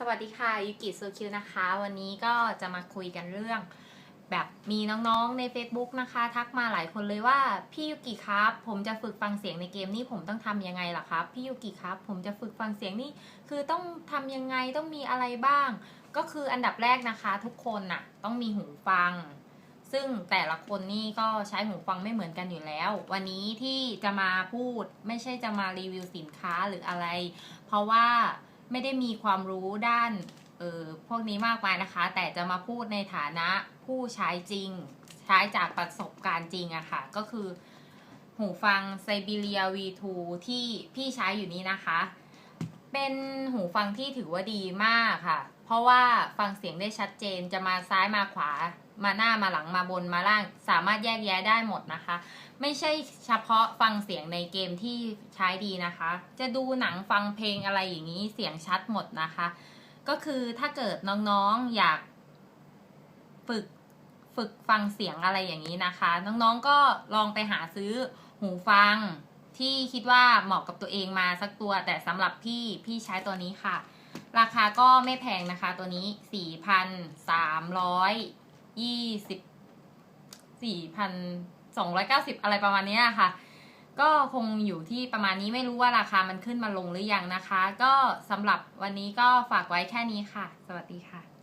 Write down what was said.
สวัสดีค่ะยูกิโซคิวนะคะ วันนี้ก็จะมาคุยกันเรื่อง แบบมีน้องๆใน Facebook นะคะ ทักมาหลายคนเลยว่า พี่ยูกิครับ ผมจะฝึกฟังเสียงในเกมนี่ผมต้องทำยังไงล่ะครับ พี่ยูกิครับ ผมจะฝึกฟังเสียงนี่คือต้องทำยังไงต้องมีอะไรบ้าง ก็คืออันดับแรกนะคะทุกคนน่ะต้องมีหูฟัง ซึ่งแต่ละคนนี่ก็ใช้หูฟังไม่เหมือนกันอยู่แล้ว วันนี้ที่จะมาพูดไม่ใช่จะมารีวิวสินค้าหรืออะไร เพราะว่า ไม่ได้มีความรู้ด้านเออพวกนี้มากมายนะคะ แต่จะมาพูดในฐานะผู้ใช้จริง ใช้จากประสบการณ์จริงอะค่ะ ก็คือ หูฟัง Siberia V2 ที่พี่ใช้อยู่นี้นะคะ เป็นหูฟังที่ถือว่าดีมากค่ะ เพราะว่าฟังเสียงได้ชัดเจนจะมาซ้ายมาขวา มาหน้ามาหลังมาบนมาล่าง สามารถแยกแยะได้หมดนะคะ ไม่ใช่เฉพาะฟังเสียงในเกมที่ใช้ดีนะคะ จะดูหนังฟังเพลงอะไรอย่างนี้เสียงชัดหมดนะคะ ก็คือถ้าเกิดน้องๆอยากฝึกฝึกฟังเสียงอะไรอย่างนี้นะคะ น้องๆก็ลองไปหาซื้อหูฟังที่คิดว่าเหมาะกับตัวเองมาสักตัว แต่สำหรับพี่พี่ใช้ตัวนี้ค่ะ ราคาก็ไม่แพงนะคะ ตัวนี้สี่พันสามร้อยยี่สิบสี่พันสองร้อยเก้าสิบอะไรประมาณนี้ค่ะ ก็คงอยู่ที่ประมาณนี้ไม่รู้ว่าราคามันขึ้นมาลงหรือยังนะคะ ก็สำหรับวันนี้ก็ฝากไว้แค่นี้ค่ะ สวัสดีค่ะ